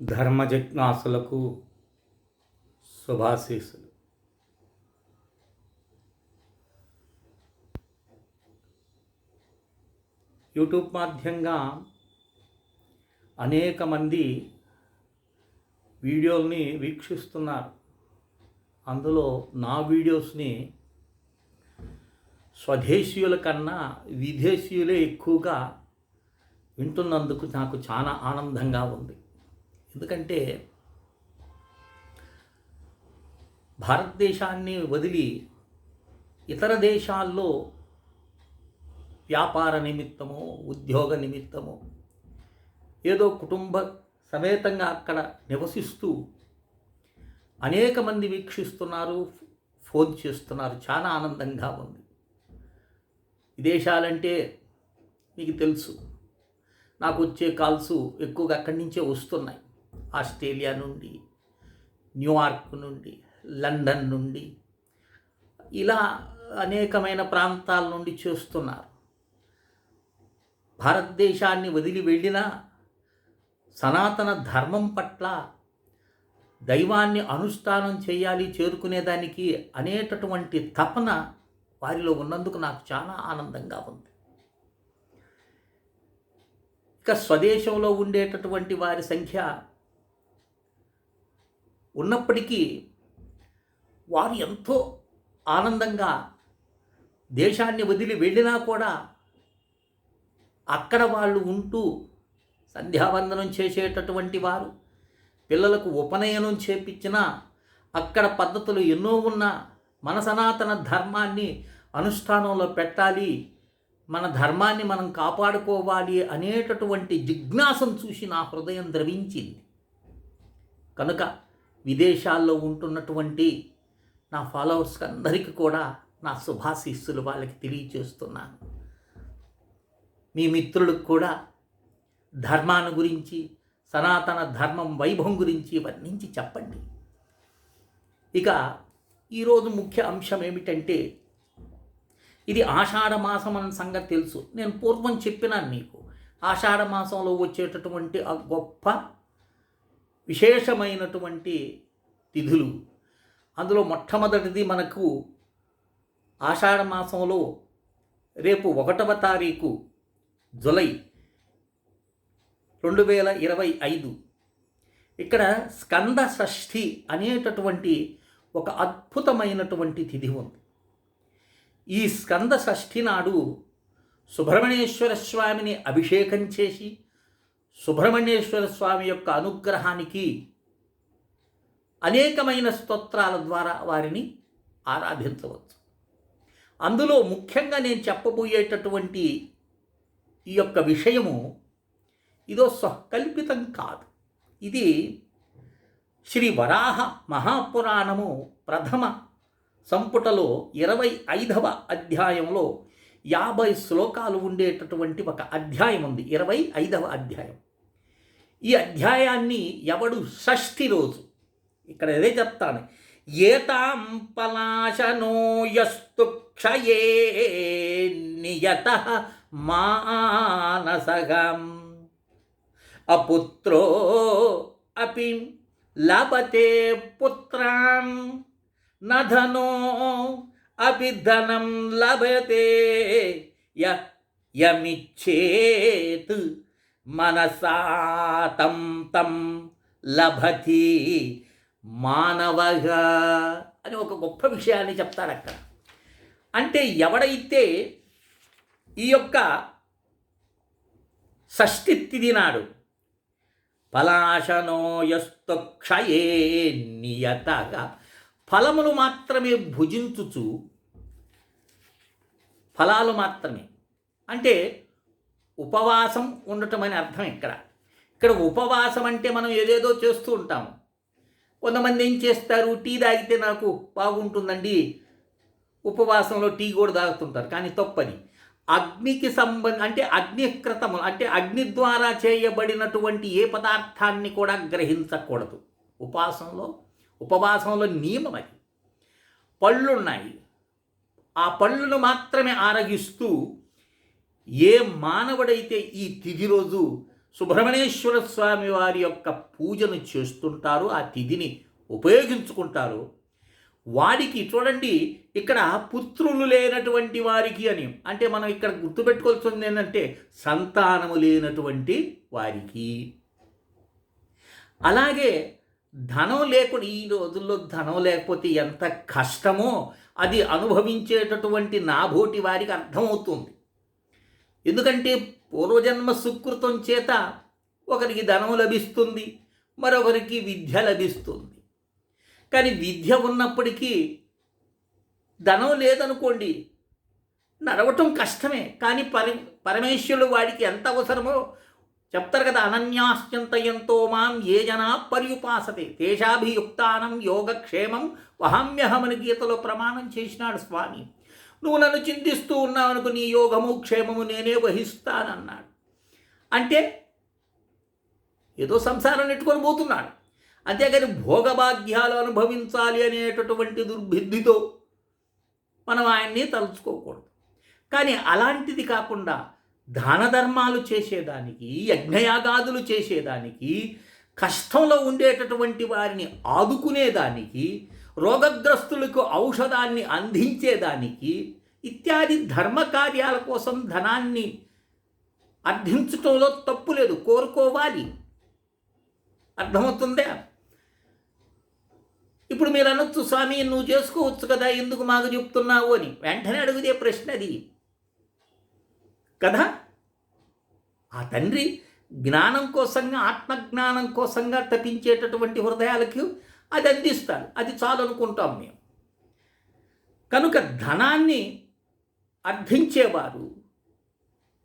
ధర్మ జిజ్ఞాసులకు శుభాశీస్సులు. యూట్యూబ్ మాధ్యంగా అనేక మంది వీడియోల్ని వీక్షిస్తున్నారు. అందులో నా వీడియోస్ని స్వదేశీయుల కన్నా విదేశీయులే ఎక్కువగా వింటున్నందుకు నాకు చాలా ఆనందంగా ఉంది. ఎందుకంటే భారతదేశాన్ని వదిలి ఇతర దేశాల్లో వ్యాపార నిమిత్తమో ఉద్యోగ నిమిత్తమో ఏదో కుటుంబ సమేతంగా అక్కడ నివసిస్తూ అనేక మంది వీక్షిస్తున్నారు ఫోన్ చేస్తున్నారు. చాలా ఆనందంగా ఉంది. విదేశాలంటే మీకు తెలుసు నాకు వచ్చే కాల్స్ ఎక్కువగా అక్కడి నుంచే వస్తున్నాయి. ఆస్ట్రేలియా నుండి న్యూయార్క్ నుండి లండన్ నుండి ఇలా అనేకమైన ప్రాంతాల నుండి చేస్తున్నారు. భారతదేశాన్ని వదిలి వెళ్ళినా సనాతన ధర్మం పట్ల దైవాన్ని అనుష్ఠానం చేయాలి చేరుకునేదానికి అనేటటువంటి తపన వారిలో ఉన్నందుకు నాకు చాలా ఆనందంగా ఉంది. ఇక స్వదేశంలో ఉండేటటువంటి వారి సంఖ్య ఉన్నప్పటికీ వారు ఎంతో ఆనందంగా దేశాన్ని వదిలి వెళ్ళినా కూడా అక్కడ వాళ్ళు ఉంటూ సంధ్యావందనం చేసేటటువంటి వారు పిల్లలకు ఉపనయనం చేపించినా అక్కడ పద్ధతులు ఎన్నో ఉన్నా మన సనాతన ధర్మాన్ని అనుష్ఠానంలో పెట్టాలి మన ధర్మాన్ని మనం కాపాడుకోవాలి అనేటటువంటి జిజ్ఞాసం చూసి నా హృదయం ద్రవించింది. కనుక విదేశాల్లో ఉంటున్నటువంటి నా ఫాలోవర్స్ అందరికీ కూడా నా శుభాశీస్సులు వాళ్ళకి తెలియచేస్తున్నాను. మీ మిత్రులకు కూడా ధర్మాన్ని గురించి సనాతన ధర్మం వైభవం గురించి వర్ణించి చెప్పండి. ఇక ఈరోజు ముఖ్య అంశం ఏమిటంటే ఇది ఆషాఢ మాసం అన్న సంగతి తెలుసు. నేను పూర్వం చెప్పినాను మీకు. ఆషాఢ మాసంలో వచ్చేటటువంటి ఆ గొప్ప విశేషమైనటువంటి తిథులు. అందులో మొట్టమొదటిది మనకు ఆషాఢ మాసంలో రేపు ఒకటవ తారీఖు జులై రెండు వేల ఇరవై ఐదు. ఇక్కడ స్కంద షష్ఠి అనేటటువంటి ఒక అద్భుతమైనటువంటి తిథి ఉంది. ఈ స్కంద షష్ఠి నాడు సుబ్రహ్మణ్యేశ్వర స్వామిని అభిషేకం చేసి సుబ్రహ్మణ్యేశ్వర స్వామి యొక్క అనుగ్రహానికి అనేకమైన స్తోత్రాల ద్వారా వారిని ఆరాధించవచ్చు. అందులో ముఖ్యంగా నేను చెప్పబోయేటటువంటి ఈ యొక్క విషయము ఇదో స్వకల్పితం కాదు. ఇది శ్రీ వరాహ మహాపురాణము ప్రథమ సంపుటలో ఇరవై ఐదవ అధ్యాయంలో యాభై శ్లోకాలు ఉండేటటువంటి ఒక అధ్యాయం ఉంది ఇరవై ఐదవ అధ్యాయం. ఈ అధ్యాయాన్ని ఎవడు షష్ఠి రోజు ఇక్కడ అదే చెప్తాను ఏతాం పలాశనోయస్తు క్షయే నియత మానసగం. అపుత్రో అపి లభతే పుత్రాం నధనో అపి ధనం లభతే యమిచ్చేత్ మనసాతం తం లభతి మానవగా అని ఒక గొప్ప విషయాన్ని చెప్తాడు అక్కడ. అంటే ఎవడైతే ఈ యొక్క షష్ఠి తిథి నాడు ఫలాశనోయస్తు క్షయే నియతగా ఫలములు మాత్రమే భుజించుచు ఫలాలు మాత్రమే. అంటే ఉపవాసం ఉండటం అని అర్థం ఇక్కడ. ఇక్కడ ఉపవాసం అంటే మనం ఏదేదో చేస్తూ ఉంటాము కొంతమంది ఏం చేస్తారు? టీ తాగితే నాకు బాగుంటుందండి. ఉపవాసంలో టీ కూడా తాగుతుంటారు కానీ తప్పని. అగ్నికి సంబంధ అంటే అగ్నికృతము అంటే అగ్ని ద్వారా చేయబడినటువంటి ఏ పదార్థాన్ని కూడా గ్రహించకూడదు. ఉపవాసంలో ఉపవాసంలో నియమం అది. పళ్ళున్నాయి. ఆ పళ్ళును మాత్రమే ఆరగిస్తూ ఏ మానవుడైతే ఈ తిథి రోజు సుబ్రహ్మణ్యేశ్వర స్వామి వారి యొక్క పూజను చేస్తుంటారు ఆ తిథిని ఉపయోగించుకుంటారు వాడికి చూడండి ఇక్కడ పుత్రులు లేనటువంటి వారికి అని అంటే మనం ఇక్కడ గుర్తుపెట్టుకోవాల్సింది ఏంటంటే సంతానము లేనటువంటి వారికి. అలాగే ధనం లేకుండా ఈ రోజుల్లో ధనం లేకపోతే ఎంత కష్టమో అది అనుభవించేటటువంటి నాభోటి వారికి అర్థమవుతుంది. ఎందుకంటే పూర్వజన్మ సుకృతం చేత ఒకరికి ధనం లభిస్తుంది మరొకరికి విద్య లభిస్తుంది. కానీ విద్య ఉన్నప్పటికీ ధనం లేదనుకోండి నడవటం కష్టమే. కానీ పరి పరమేశ్వరుడు వాడికి ఎంత అవసరమో చెప్తారు కదా అనన్యాశ్చంతయంతో మాం ఏ జనా పర్యుపాసతే. తేషాభియుక్తానం యోగక్షేమం వహామ్యహమని గీతలో ప్రమాణం చేసినాడు స్వామి. నువ్వు నన్ను చింతిస్తూ ఉన్నావు నీ యోగము క్షేమము నేనే వహిస్తానన్నాడు. అంటే ఏదో సంసారం నెట్టుకొని పోతున్నాడు. అంతేగాని భోగభాగ్యాలు అనుభవించాలి అనేటటువంటి దుర్భిద్ధితో మనం ఆయన్ని తలుచుకోకూడదు. కానీ అలాంటిది కాకుండా దాన ధర్మాలు చేసేదానికి యజ్ఞయాగాదులు చేసేదానికి కష్టంలో ఉండేటటువంటి వారిని ఆదుకునేదానికి రోగగ్రస్తులకు ఔషధాన్ని అందించేదానికి ఇత్యాది ధర్మ కార్యాల కోసం ధనాన్ని అర్థించటంలో తప్పు లేదు. కోరుకోవాలి. అర్థమవుతుందే? ఇప్పుడు మీరు అనొచ్చు స్వామి నువ్వు చేసుకోవచ్చు కదా ఎందుకు మాకు చెప్తున్నావు? అని. వెంటనే అడిగితే ప్రశ్న అది. కదా? ఆ తండ్రి జ్ఞానం కోసంగా ఆత్మజ్ఞానం కోసంగా తపించేటటువంటి హృదయాలకు అది అందిస్తాడు అది చాలు అనుకుంటాం మేము. కనుక ధనాన్ని అర్థించేవారు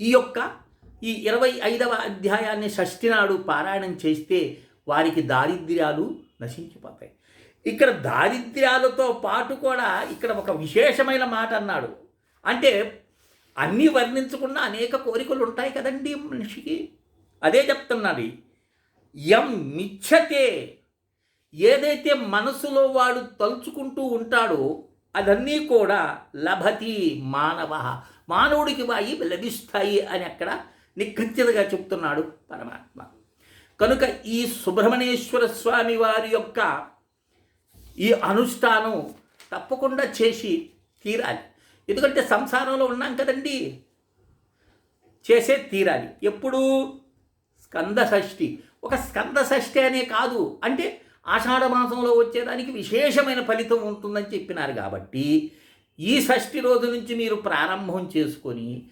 ఈ యొక్క ఈ ఇరవై ఐదవ అధ్యాయాన్ని షష్ఠి నాడు పారాయణం చేస్తే వారికి దారిద్ర్యాలు నశించిపోతాయి. ఇక్కడ దారిద్ర్యాలతో పాటు కూడా ఇక్కడ ఒక విశేషమైన మాట అన్నాడు. అంటే అన్నీ వర్ణించకుండా అనేక కోరికలు ఉంటాయి కదండి మనిషికి. అదే చెప్తున్నది ఎం మిచ్చతే ఏదైతే మనసులో వాడు తలుచుకుంటూ ఉంటాడో అదన్నీ కూడా లభతి మానవ. మానవుడికి వాయి లభిస్తాయి అని అక్కడ నిఖచ్చితగా చెప్తున్నాడు పరమాత్మ. కనుక ఈ సుబ్రహ్మణ్యేశ్వర స్వామి వారి యొక్క ఈ అనుష్ఠానం తప్పకుండా చేసి తీరాలి. ఎందుకంటే సంసారంలో ఉన్నాం కదండి. చేసే తీరాలి. ఎప్పుడు స్కంద షష్ఠి ఒక స్కంద షష్ఠి అనే కాదు. అంటే ఆషాఢ మాసంలో వచ్చేదానికి విశేషమైన ఫలితం ఉంటుందని చెప్పినారు కాబట్టి ఈ షష్ఠి రోజు నుంచి మీరు ప్రారంభం చేసుకొని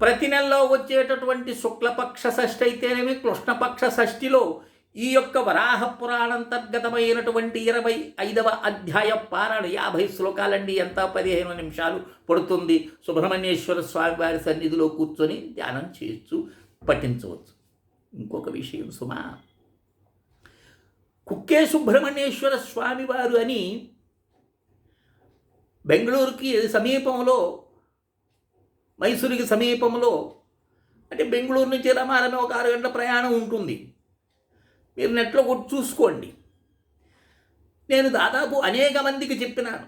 ప్రతి నెలలో వచ్చేటటువంటి శుక్లపక్ష షష్ఠి అయితేనేమి కృష్ణపక్ష షష్ఠిలో ఈ యొక్క వరాహ పురాణంతర్గతమైనటువంటి ఇరవై ఐదవ అధ్యాయ పారాయణ యాభై శ్లోకాలండి. ఎంత? పదిహేను నిమిషాలు పడుతుంది. సుబ్రహ్మణ్యేశ్వర స్వామి వారి సన్నిధిలో కూర్చొని ధ్యానం చేయొచ్చు పఠించవచ్చు. ఇంకొక విషయం సుమా కుక్కే సుబ్రహ్మణ్యేశ్వర స్వామివారు అని బెంగళూరుకి సమీపంలో మైసూరుకి సమీపంలో అంటే బెంగళూరు నుంచి రమారమే ఒక ఆరు గంటల ప్రయాణం ఉంటుంది. మీరు నెట్లో కొట్టి చూసుకోండి. నేను దాదాపు అనేక మందికి చెప్పినాను.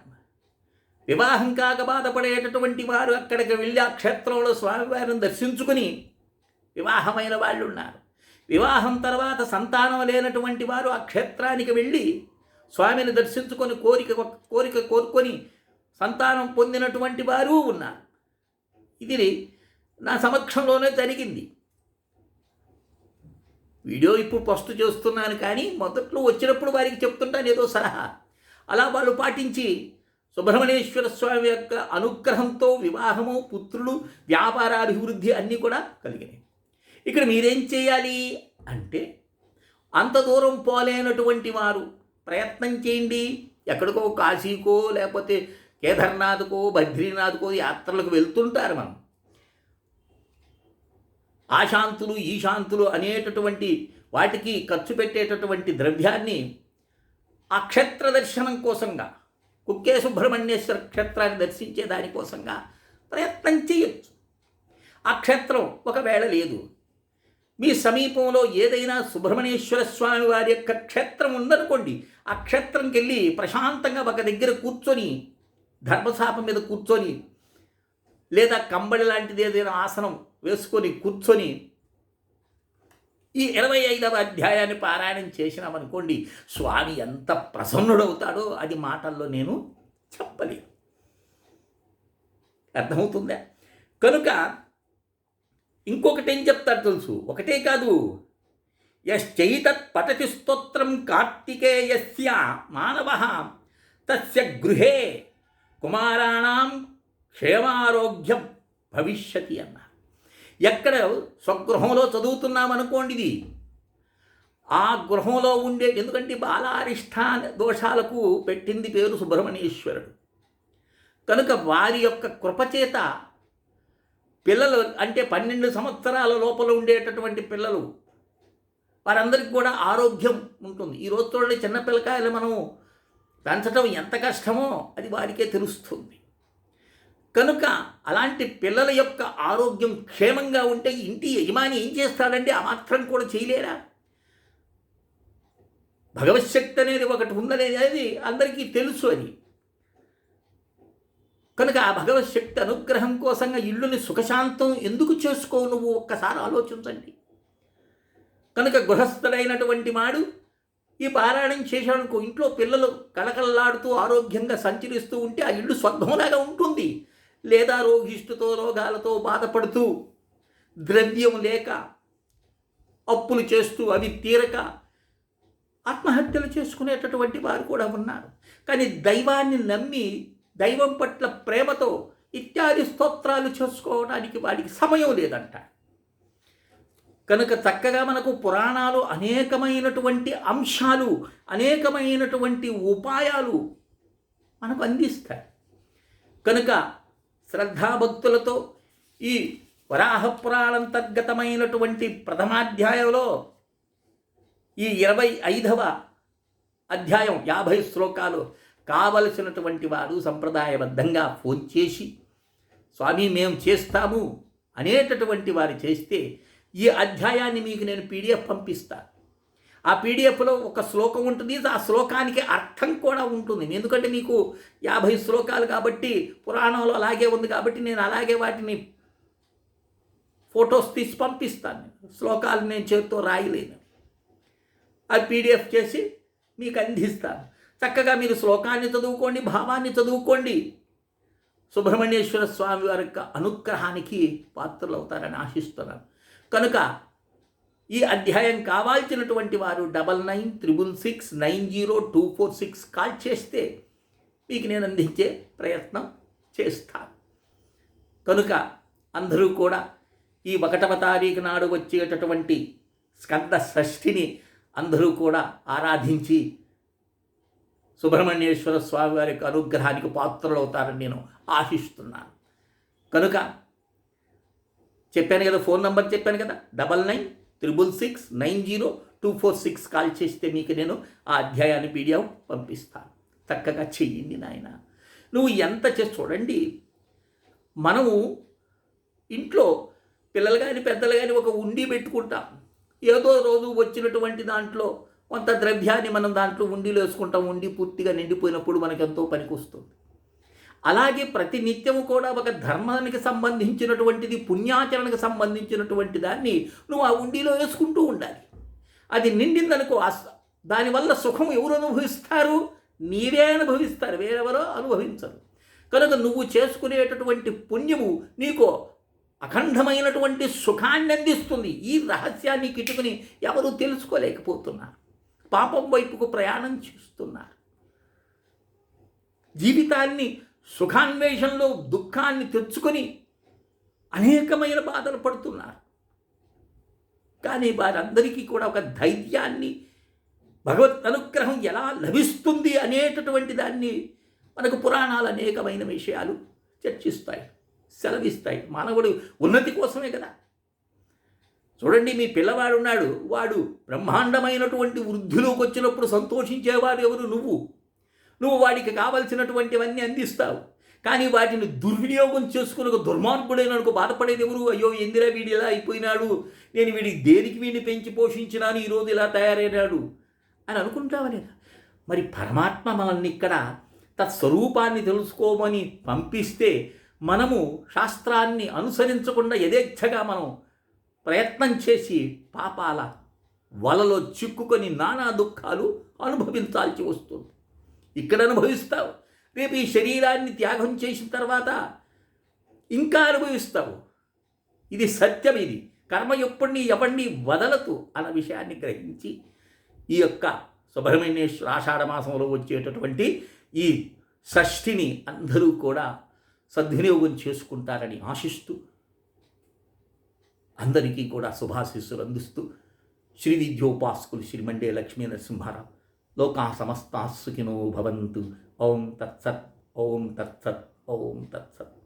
వివాహం కాక బాధపడేటటువంటి వారు అక్కడికి వెళ్ళి ఆ క్షేత్రంలో స్వామివారిని దర్శించుకుని వివాహమైన వాళ్ళు ఉన్నారు వివాహం తర్వాత సంతానం లేనటువంటి వారు ఆ క్షేత్రానికి వెళ్ళి స్వామిని దర్శించుకొని కోరిక కోరిక కోరుకొని సంతానం పొందినటువంటి వారు ఉన్నారు. ఇది నా సమక్షంలోనే జరిగింది. వీడియో ఇప్పుడు పోస్ట్ చేస్తున్నాను కానీ మొదట్లో వచ్చినప్పుడు వారికి చెప్తుంటాను ఏదో సలహా. అలా వాళ్ళు పాటించి సుబ్రహ్మణ్యేశ్వర స్వామి యొక్క అనుగ్రహంతో వివాహము పుత్రులు వ్యాపారాభివృద్ధి అన్నీ కూడా కలిగినాయి. ఇక్కడ మీరేం చేయాలి? అంటే అంత దూరం పోలేనటువంటి వారు ప్రయత్నం చేయండి. ఎక్కడికో కాశీకో లేకపోతే కేదార్నాథ్కో బద్రీనాథ్కో యాత్రలకు వెళ్తుంటారు మనం. ఆశాంతులు ఈశాంతులు అనేటటువంటి వాటికి ఖర్చు పెట్టేటటువంటి ద్రవ్యాన్ని ఆ క్షేత్ర దర్శనం కోసంగా కుక్కే సుబ్రహ్మణ్యేశ్వర క్షేత్రాన్ని దర్శించే దానికోసంగా ప్రయత్నం చేయొచ్చు. ఆ క్షేత్రం ఒకవేళ లేదు మీ సమీపంలో ఏదైనా సుబ్రహ్మణ్యేశ్వర స్వామి వారి యొక్క క్షేత్రం ఉందనుకోండి ఆ క్షేత్రంకి వెళ్ళి ప్రశాంతంగా ఒక దగ్గర కూర్చొని ధర్మశాపం మీద కూర్చొని లేదా కంబడి లాంటిది ఏదైనా ఆసనం వేసుకొని కూర్చొని ఈ ఇరవై ఐదవ అధ్యాయాన్ని పారాయణం చేసినామనుకోండి స్వామి ఎంత ప్రసన్నుడవుతాడో అది మాటల్లో నేను చెప్పలేను. అర్థమవుతుందా? కనుక ఇంకొకటి ఏం చెప్తాడు తెలుసు? ఒకటే కాదు. యశ్చైతత్ పఠతి స్తోత్రం కార్తికేయస్య మానవ తస్య గృహే కుమారాణం క్షేమారోగ్యం భవిష్యతి అన్న ఎక్కడ స్వగృహంలో చదువుతున్నామనుకోండి ఇది. ఆ గృహంలో ఉండే ఎందుకంటే బాలారిష్ట దోషాలకు పెట్టింది పేరు సుబ్రహ్మణ్యేశ్వరుడు. కనుక వారి యొక్క కృపచేత పిల్లలు అంటే పన్నెండు సంవత్సరాల లోపల ఉండేటటువంటి పిల్లలు వారందరికీ కూడా ఆరోగ్యం ఉంటుంది. ఈ రోజు చూడండి చిన్న పిల్లకాయలు మనం పెంచడం ఎంత కష్టమో అది వారికే తెలుస్తుంది. కనుక అలాంటి పిల్లల యొక్క ఆరోగ్యం క్షేమంగా ఉంటే ఇంటి యజమాని ఏం చేస్తాడంటే ఆ మాత్రం కూడా చేయలేరా? భగవశక్తి అనేది ఒకటి ఉందనేది అందరికీ తెలుసు అది. కనుక ఆ భగవశక్తి అనుగ్రహం కోసంగా ఇల్లుని సుఖశాంతం ఎందుకు చేసుకోవు నువ్వు? ఒక్కసారి ఆలోచించండి. కనుక గృహస్థుడైనటువంటి వాడు ఈ పారాయణం చేశాడనుకో ఇంట్లో పిల్లలు కళకళలాడుతూ ఆరోగ్యంగా సంచరిస్తూ ఉంటే ఆ ఇల్లు స్వర్గంలాగా ఉంటుంది. లేదా రోగిష్టుతో రోగాలతో బాధపడుతూ ద్రవ్యం లేక అప్పులు చేస్తూ అవి తీరక ఆత్మహత్యలు చేసుకునేటటువంటి వారు కూడా ఉన్నారు. కానీ దైవాన్ని నమ్మి దైవం పట్ల ప్రేమతో ఇత్యాది స్తోత్రాలు చేసుకోవడానికి వాడికి సమయం లేదంట. కనుక చక్కగా మనకు పురాణాలు అనేకమైనటువంటి అంశాలు అనేకమైనటువంటి ఉపాయాలు మనకు అందిస్తాయి. కనుక శ్రద్ధాభక్తులతో ఈ వరాహ పురాణంతర్గతమైనటువంటి ప్రథమాధ్యాయంలో ఈ ఇరవై ఐదవ అధ్యాయం యాభై శ్లోకాలు కావలసినటువంటి వారు సంప్రదాయబద్ధంగా ఫోన్ చేసి స్వామి మేము చేస్తాము అనేటటువంటి వారు చేస్తే ఈ అధ్యాయాన్ని మీకు నేను పీడిఎఫ్ పంపిస్తాను ఆ పీడిఎఫ్లో ఒక శ్లోకం ఉంటుంది. ఆ శ్లోకానికి అర్థం కూడా ఉంటుంది. ఎందుకంటే మీకు యాభై శ్లోకాలు కాబట్టి పురాణంలో అలాగే ఉంది కాబట్టి నేను అలాగే వాటిని ఫొటోస్ తీసి పంపిస్తాను. శ్లోకాలు నేను చేతితో రాయలేను. అది పీడిఎఫ్ చేసి మీకు అందిస్తాను. చక్కగా మీరు శ్లోకాన్ని చదువుకోండి భావాన్ని చదువుకోండి. సుబ్రహ్మణ్యేశ్వర స్వామి వారి యొక్క అనుగ్రహానికి పాత్రలు అవుతారని ఆశిస్తున్నాను. కనుక ఈ అధ్యాయం కావాల్సినటువంటి వారు double nine triple six nine zero two four six call చేస్తే మీకు నేను అందించే ప్రయత్నం చేస్తాను. కనుక అందరూ కూడా ఈ ఒకటవ తారీఖు నాడు వచ్చేటటువంటి స్కంద షష్ఠిని అందరూ కూడా ఆరాధించి సుబ్రహ్మణ్యేశ్వర స్వామి వారి యొక్క అనుగ్రహానికి పాత్రలు అవుతారని నేను ఆశిస్తున్నాను. కనుక చెప్పాను కదా ఫోన్ నెంబర్ చెప్పాను కదా double nine triple six nine zero two four six call చేస్తే మీకు నేను ఆ అధ్యాయాన్ని పీడిఎఫ్ పంపిస్తాను. చక్కగా చెయ్యండి నాయన. నువ్వు ఎంత చేసి చూడండి మనము ఇంట్లో పిల్లలు కానీ పెద్దలు కానీ ఒక ఉండి పెట్టుకుంటాం. ఏదో రోజు వచ్చినటువంటి దాంట్లో కొంత ద్రవ్యాన్ని మనం దాంట్లో ఉండిలో వేసుకుంటాం ఉండి పూర్తిగా నిండిపోయినప్పుడు మనకు ఎంతో పనికొస్తుంది. అలాగే ప్రతి నిత్యము కూడా ఒక ధర్మానికి సంబంధించినటువంటిది పుణ్యాచరణకు సంబంధించినటువంటి దాన్ని నువ్వు ఆ ఉండిలో వేసుకుంటూ ఉండాలి. అది నిండిందనుకో దానివల్ల సుఖం ఎవరు అనుభవిస్తారు? నీవే అనుభవిస్తారు వేరెవరో అనుభవించరు. కనుక నువ్వు చేసుకునేటటువంటి పుణ్యము నీకు అఖండమైనటువంటి సుఖాన్ని అందిస్తుంది ఈ రహస్యాన్ని కిటుకుని ఎవరు తెలుసుకోలేకపోతున్నారు? పాపం వైపుకు ప్రయాణం చేస్తున్నారు. జీవితాన్ని సుఖాన్వేషంలో దుఃఖాన్ని తెచ్చుకొని అనేకమైన బాధలు పడుతున్నారు. కానీ వారందరికీ కూడా ఒక ధైర్యాన్ని భగవత్ అనుగ్రహం ఎలా లభిస్తుంది అనేటటువంటి దాన్ని మనకు పురాణాలు అనేకమైన విషయాలు చర్చిస్తాయి సెలవిస్తాయి. మానవుడు ఉన్నతి కోసమే కదా. చూడండి మీ పిల్లవాడు ఉన్నాడు వాడు బ్రహ్మాండమైనటువంటి వృద్ధిలోకి వచ్చినప్పుడు సంతోషించేవాడు ఎవరు? నువ్వు. నువ్వు వాడికి కావలసినటువంటివన్నీ అందిస్తావు. కానీ వాటిని దుర్వినియోగం చేసుకుని ఒక అనుకో బాధపడేది ఎవరు? అయ్యో ఎందిరా వీడి ఇలా అయిపోయినాడు? నేను వీడికి దేనికి వీడిని పెంచి పోషించినాను? ఈరోజు ఇలా తయారైనాడు? అని అనుకుంటావని మరి పరమాత్మ మనల్ని ఇక్కడ తత్స్వరూపాన్ని తెలుసుకోమని పంపిస్తే మనము శాస్త్రాన్ని అనుసరించకుండా యథేచ్ఛగా మనం ప్రయత్నం చేసి పాపాల వలలో చిక్కుకొని నానా దుఃఖాలు అనుభవించాల్సి వస్తుంది. ఇక్కడ అనుభవిస్తావు. రేపు ఈ శరీరాన్ని త్యాగం చేసిన తర్వాత ఇంకా అనుభవిస్తావు. ఇది సత్యం ఇది. కర్మ ఎప్పటిని ఎవరిని వదలదు అన్న విషయాన్ని గ్రహించి ఈ యొక్క సుబ్రహ్మణ్యేశ్వర ఆషాఢ మాసంలో వచ్చేటటువంటి ఈ షష్ఠిని అందరూ కూడా సద్వినియోగం చేసుకుంటారని ఆశిస్తూ అందరికీ కూడా శుభాశీస్సులు అందిస్తూ శ్రీ విద్యోపాసకులు శ్రీమండే లక్ష్మీ నరసింహారావు. లోకా సమస్తాసుఖినో భవంతు. ఓం తత్సత్ ఓం తత్సత్ ఓం తత్సత్.